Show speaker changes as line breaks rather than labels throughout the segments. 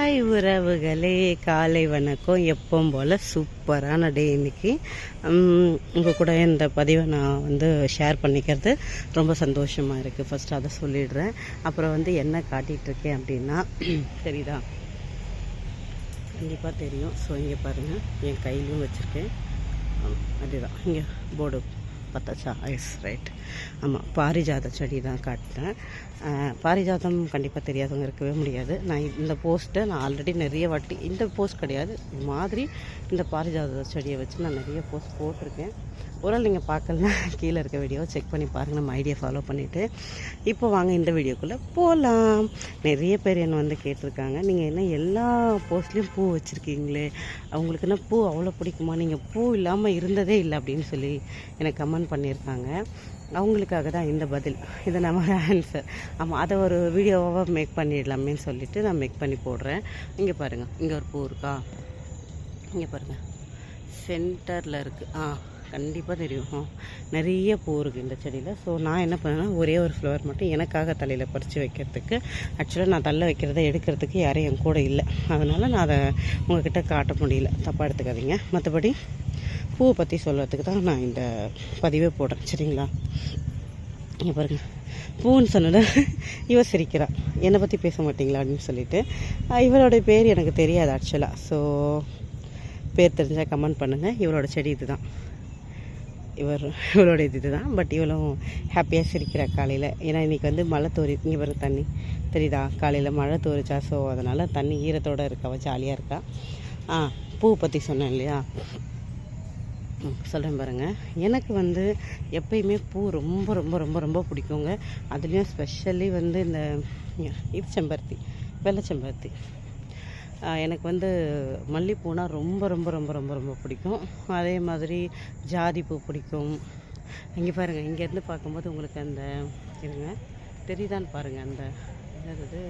Hi உறவுகளே காலை வணக்கம். எப்பவும் போல் சூப்பரான டே இன்னைக்கு. உங்கள் கூட இந்த பதிவை நான் வந்து ஷேர் பண்ணிக்கிறது ரொம்ப சந்தோஷமாக இருக்குது ஃபஸ்ட்டு அதை சொல்லிடுறேன். அப்புறம் வந்து என்ன காட்டிகிட்ருக்கேன் அப்படின்னா தெரியுதா கண்டிப்பாக தெரியும். ஸோ இங்கே பாருங்கள் என் கையிலையும் வச்சுருக்கேன். அதுதான். இங்கே போர்டு பார்த்தாச்சா எஸ் ரைட் ஆமாம் பாரிஜாத செடி தான் காட்டினேன் பாரிஜாதம் கண்டிப்பாக தெரியாதவங்க இருக்கவே முடியாது. நான் இந்த போஸ்ட்டை நான் ஆல்ரெடி நிறைய வாட்டி இந்த போஸ்ட் கிடையாது. மாதிரி இந்த பாரிஜாத செடியை வச்சு நான் நிறைய போஸ்ட் போட்டிருக்கேன். ஒருவேளை நீங்கள் பார்க்கலன்னா கீழே இருக்க வீடியோவை செக் பண்ணி பாருங்கள் நம்ம ஐடியா ஃபாலோ பண்ணிவிட்டு இப்போ வாங்க இந்த வீடியோக்குள்ளே போகலாம் நிறைய பேர் என்னை வந்து கேட்டிருக்காங்க. நீங்கள் என்ன எல்லா போஸ்ட்லேயும் பூ வச்சுருக்கீங்களே? அவங்களுக்கு என்ன பூ அவ்வளோ பிடிக்குமா? நீங்கள் பூ இல்லாமல் இருந்ததே இல்லை அப்படின்னு சொல்லி எனக்கு கமெண்ட் பண்ணியிருக்காங்க. அவங்களுக்காக தான் இந்த பதில். இதை நம்ம ஆன்சர் ஆமாம் அதை ஒரு வீடியோவாக மேக் பண்ணிடலாமேன்னு சொல்லிவிட்டு நான் மேக் பண்ணி போடுறேன். இங்கே பாருங்கள் இங்கே ஒரு பூ இருக்கா? இங்கே பாருங்கள் சென்டரில் இருக்குது ஆ. கண்டிப்பாக தெரியும். நிறைய பூ இருக்குது இந்த செடியில். ஸோ நான் என்ன பண்ணேன்னா ஒரே ஒரு ஃப்ளவர் மட்டும் எனக்காக தலையில் பறித்து வைக்கிறதுக்கு. ஆக்சுவலாக நான் தள்ள வைக்கிறத எடுக்கிறதுக்கு யாரும் என் கூட இல்லை. அதனால் நான் அதை உங்ககிட்ட காட்ட முடியல. தப்பாக எடுத்துக்காதீங்க. மற்றபடி பூவை பற்றி சொல்கிறதுக்கு தான் நான் இந்த பதிவே போடுறேன். சரிங்களா? இங்கே பாருங்கள் பூன்னு சொன்னது இவ சிரிக்கிறா. என்னை பற்றி பேச மாட்டிங்களா? அப்படின்னு சொல்லிட்டு. அஹ் இவளோட பேர் எனக்கு தெரியாது ஆக்சுவலாக ஸோ பேர் தெரிஞ்சால் கமெண்ட் பண்ணுங்கள் இவளோட செடி இதுதான். இவர் இவளோட இது தான் பட் இவளும் ஹாப்பியாக சிரிக்கிறா காலையில். ஏன்னா இன்றைக்கி வந்து மழை தோறி இங்கே வர தண்ணி. தெரியுதா? காலையில் மழை தோறிச்சா ஸோ அதனால் தண்ணி ஈரத்தோடு இருக்கா. ஜாலியாக இருக்கா. ஆ பூ பற்றி சொன்னேன் இல்லையா? சொல்கிறேன் பாருங்கள் எனக்கு வந்து எப்பயுமே பூ ரொம்ப ரொம்ப ரொம்ப ரொம்ப பிடிக்குங்க. அதுலேயும் ஸ்பெஷலி வந்து இந்த இது செம்பருத்தி வெள்ளை செம்பருத்தி. எனக்கு வந்து மல்லிப்பூனா ரொம்ப ரொம்ப ரொம்ப ரொம்ப ரொம்ப பிடிக்கும். அதே மாதிரி ஜாதி பூ பிடிக்கும். இங்கே பாருங்கள் இங்கேருந்து பார்க்கும்போது உங்களுக்கு அந்த இருங்க தெரியுதான்னு பாருங்கள் அந்த என்னது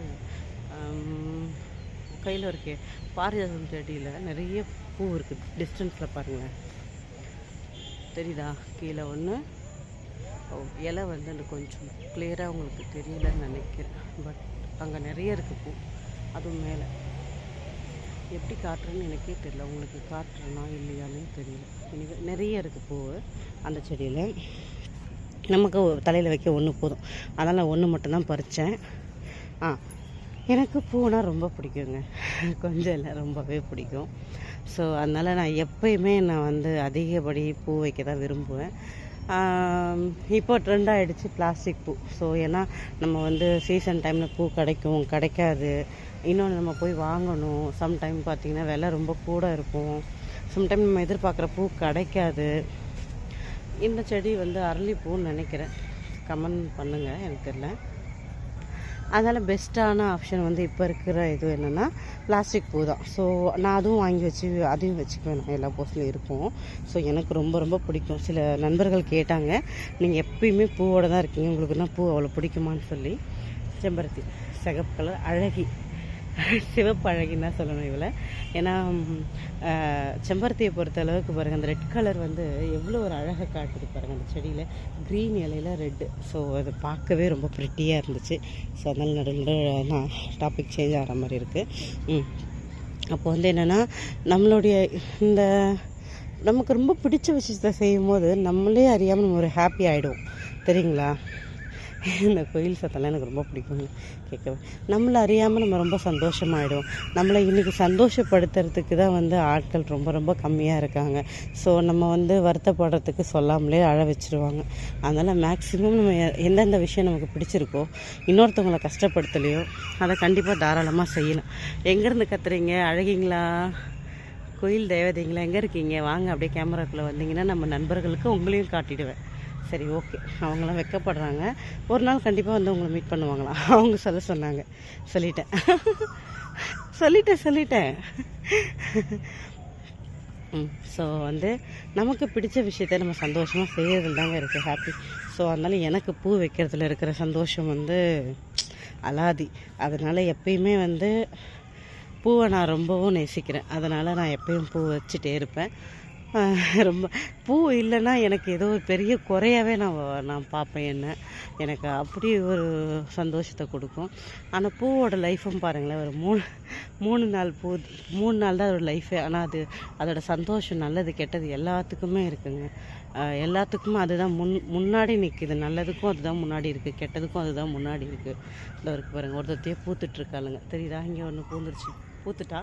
கையில் இருக்கே பாரிஜாதம் செடியில் நிறைய பூ இருக்குது டிஸ்டன்ஸில் பாருங்கள் தெரியுதா? கீழே ஒன்று ஓ இலை வந்து அந்த கொஞ்சம் கிளியராக உங்களுக்கு தெரியலன்னு நினைக்கிறேன். பட் அங்கே நிறைய இருக்குது பூ. அதுவும் மேலே. எப்படி காட்டுறேன்னு எனக்கே தெரியல. உங்களுக்கு காட்டுறேனா இல்லையானே தெரியல. எனவே நிறைய இருக்குது பூ அந்த செடியில். நமக்கு தலையில் வைக்க ஒன்று போதும். அதனால் ஒன்று மட்டும்தான் பறித்தேன் ஆ எனக்கு பூனா ரொம்ப பிடிக்குங்க. கொஞ்சம் இல்லை ரொம்பவே பிடிக்கும். ஸோ அதனால் நான் எப்பயுமே நான் வந்து அதிகப்படி பூ வைக்க தான் விரும்புவேன். இப்போ ட்ரெண்ட் ஆகிடுச்சு பிளாஸ்டிக் பூ. ஸோ ஏன்னா நம்ம வந்து சீசன் டைமில் பூ கிடைக்கும் கிடைக்காது. இன்னொன்று நம்ம போய் வாங்கணும். சம்டைம் பார்த்திங்கன்னா விலை ரொம்ப கூட இருக்கும். சம்டைம் நம்ம எதிர்பார்க்குற பூ கிடைக்காது. இந்த செடி வந்து அரளிப்பூன்னு நினைக்கிறேன். கமெண்ட் பண்ணுங்கள் எனக்கு தெரியல. அதனால் பெஸ்ட்டான ஆப்ஷன் வந்து இப்போ இருக்கிற இது என்னென்னா பிளாஸ்டிக் பூ தான். ஸோ நான் அதுவும் வாங்கி வச்சு அதையும் வச்சுக்குவேன். நான் எல்லா போஸ்ட்லையும் இருக்கும். ஸோ எனக்கு ரொம்ப ரொம்ப பிடிக்கும். சில நண்பர்கள் கேட்டாங்க நீங்கள் எப்பயுமே பூவோட தான் இருக்கீங்க. உங்களுக்கு பூ அவ்வளோ பிடிக்குமான்னு சொல்லி. செம்பருத்தி சிகப்பு கலர் அழகி. சிவப்பழகின்னு தான் சொல்லணும் இவளை. ஏன்னா செம்பருத்தியை பொறுத்த அளவுக்கு பாருங்கள் அந்த ரெட் கலர் வந்து எவ்வளோ ஒரு அழகை காட்டுது பாருங்கள் அந்த செடியில். க்ரீன் இலையில ரெட்டு ஸோ அது பார்க்கவே ரொம்ப ப்ரிட்டியாக இருந்துச்சு. ஸோ அதனால் நடுவில் நான் டாபிக் சேஞ்ச் ஆகிற மாதிரி இருக்குது ம். அப்போ வந்து என்னென்னா நம்மளுடைய இந்த நமக்கு ரொம்ப பிடிச்ச விஷயத்தை செய்யும் போது நம்மளே அறியாமல் நம்ம ஒரு ஹாப்பி ஆகிடுவோம் தெரியுங்களா? இந்த கோயில் சத்தம்லாம் எனக்கு ரொம்ப பிடிக்குங்க கேட்கவே. நம்மளை அறியாமல் நம்ம ரொம்ப சந்தோஷமாயிடும் நம்மளை இன்றைக்கி சந்தோஷப்படுத்துறதுக்கு தான் வந்து ஆட்கள் ரொம்ப ரொம்ப கம்மியாக இருக்காங்க. ஸோ நம்ம வந்து வருத்தப்படுறதுக்கு சொல்லாமலே அழ வச்சுருவாங்க. அதனால் மேக்ஸிமம் நம்ம எந்தெந்த விஷயம் நமக்கு பிடிச்சிருக்கோ இன்னொருத்தவங்களை கஷ்டப்படுத்தலையோ அதை கண்டிப்பாக தாராளமாக செய்யலாம். எங்கேருந்து கத்துறீங்க? அழகிங்களா? கோயில் தேவதைங்களா? எங்கே இருக்கீங்க? வாங்க அப்படியே கேமராக்குள்ளே வந்தீங்கன்னா நம்ம நண்பர்களுக்கு உங்களையும் காட்டிடுவேன். சரி ஓகே அவங்களாம் வெக்கப்படுறாங்க. ஒரு நாள் கண்டிப்பாக வந்து உங்களை மீட் பண்ணுவாங்களாம். அவங்க சொல்ல சொன்னாங்க. சொல்லிட்டேன். சொல்லிட்டேன் சொல்லிட்டேன். ம் ஸோ வந்து நமக்கு பிடிச்ச விஷயத்த நம்ம சந்தோஷமாக செய்கிறதுல தாங்க இருக்குது ஹாப்பி ஸோ அதனால் எனக்கு பூ வைக்கிறதுல இருக்கிற சந்தோஷம் வந்து அலாதி. அதனால் எப்பயுமே வந்து பூவை நான் ரொம்பவும் நேசிக்கிறேன். அதனால் நான் எப்பயும் பூ வச்சுட்டே இருப்பேன். ரொம்ப. பூ இல்லைன்னா எனக்கு ஏதோ ஒரு பெரிய குறையாகவே நான் நான் பார்ப்பேன் என்ன. எனக்கு அப்படி ஒரு சந்தோஷத்தை கொடுக்கும். ஆனால் பூவோட லைஃப்பும் பாருங்களேன் ஒரு மூணு மூணு நாள் பூ மூணு நாள் தான் அதோட லைஃபே ஆனால் அது அதோடய சந்தோஷம் நல்லது கெட்டது எல்லாத்துக்குமே இருக்குங்க. எல்லாத்துக்குமே அதுதான் முன் முன்னாடி நிற்கிது நல்லதுக்கும் அதுதான் முன்னாடி இருக்குது கெட்டதுக்கும் அதுதான் முன்னாடி இருக்குது இந்த இருக்கு பாருங்கள் ஒருத்தத்தையே பூத்துட்ருக்காளுங்க. தெரியுதா? இங்கே ஒன்று பூந்துருச்சு. பூத்துட்டா?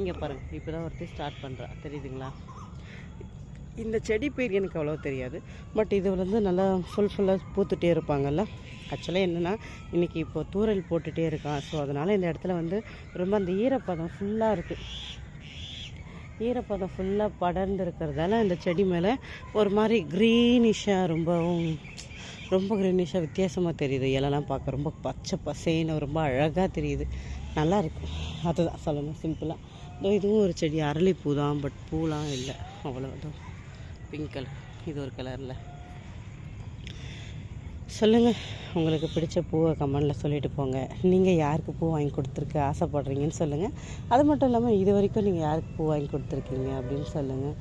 இங்கே பாருங்கள் இப்போ தான் ஒருத்தர் ஸ்டார்ட் பண்ணுறா தெரியுதுங்களா? இந்த செடி பேர் எனக்கு அவ்வளோ தெரியாது. பட் இது வந்து நல்லா ஃபுல் ஃபுல்லாக பூத்துட்டே இருப்பாங்கல்ல. ஆக்சுவலாக என்னென்னா இன்றைக்கி இப்போ தூரல் போட்டுகிட்டே இருக்கான். ஸோ அதனால் இந்த இடத்துல வந்து ரொம்ப அந்த ஈரப்பதம் ஃபுல்லாக இருக்குது ஈரப்பதம் ஃபுல்லாக படர்ந்து இருக்கிறதால இந்த செடி மேலே ஒரு மாதிரி க்ரீனிஷாக ரொம்பவும் ரொம்ப க்ரீனிஷாக வித்தியாசமாக தெரியுது. இலலாம் பார்க்க ரொம்ப பச்சை பசேன்னு ரொம்ப அழகாக தெரியுது. நல்லா இருக்கும் அதுதான் சொல்லணும் சிம்பிளாக இதுவும் ஒரு செடி அரளிப்பூ தான் பட் பூலாம் இல்லை. அவ்வளோதான் பிங்க் கலர் இது ஒரு கலரில் சொல்லுங்கள் உங்களுக்கு பிடிச்ச பூவை கமெண்டில் சொல்லிட்டு போங்க. நீங்கள் யாருக்கு பூ வாங்கி கொடுத்துருக்கு ஆசைப்படுறீங்கன்னு சொல்லுங்கள் அது மட்டும் இல்லாமல் இது வரைக்கும் நீங்கள் யாருக்கு பூ வாங்கி கொடுத்துருக்கீங்க அப்படின்னு சொல்லுங்கள்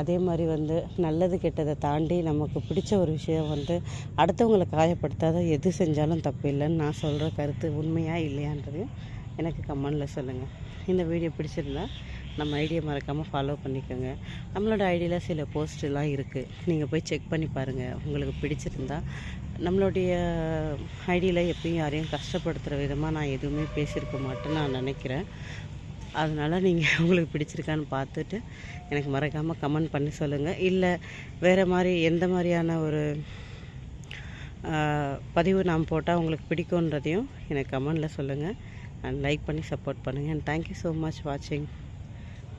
அதே மாதிரி வந்து நல்லது கெட்டதை தாண்டி நமக்கு பிடிச்ச ஒரு விஷயம் வந்து அடுத்தவங்களை காயப்படுத்தாத எது செஞ்சாலும் தப்பு இல்லைன்னு நான் சொல்கிற கருத்து உண்மையாக இல்லையான்றதையும் எனக்கு கமெண்டில் சொல்லுங்கள் இந்த வீடியோ பிடிச்சிருந்தா நம்ம ஐடியை மறக்காமல் ஃபாலோ பண்ணிக்கோங்க. நம்மளோட ஐடியில் சில போஸ்ட்லாம் இருக்குது நீங்கள் போய் செக் பண்ணி பாருங்கள் உங்களுக்கு பிடிச்சிருந்தா நம்மளுடைய ஐடியில் எப்பயும் யாரையும் கஷ்டப்படுத்துகிற விதமாக நான் எதுவுமே பேசியிருக்க மாட்டேன்னு நான் நினைக்கிறேன். அதனால் நீங்கள் உங்களுக்கு பிடிச்சிருக்கான்னு பார்த்துட்டு எனக்கு மறக்காமல் கமெண்ட் பண்ணி சொல்லுங்கள் இல்லை வேறு மாதிரி எந்த மாதிரியான ஒரு பதிவு நான் போட்டால் உங்களுக்கு பிடிக்குன்றதையும் எனக்கு கமெண்டில் சொல்லுங்கள் அண்ட் லைக் பண்ணி சப்போர்ட் பண்ணுங்கள் and thank you so much வாட்சிங்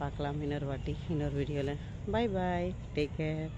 பார்க்கலாம் இன்னொரு வாட்டி இன்னொரு வீடியோவில் பை பாய் டேக் கேர்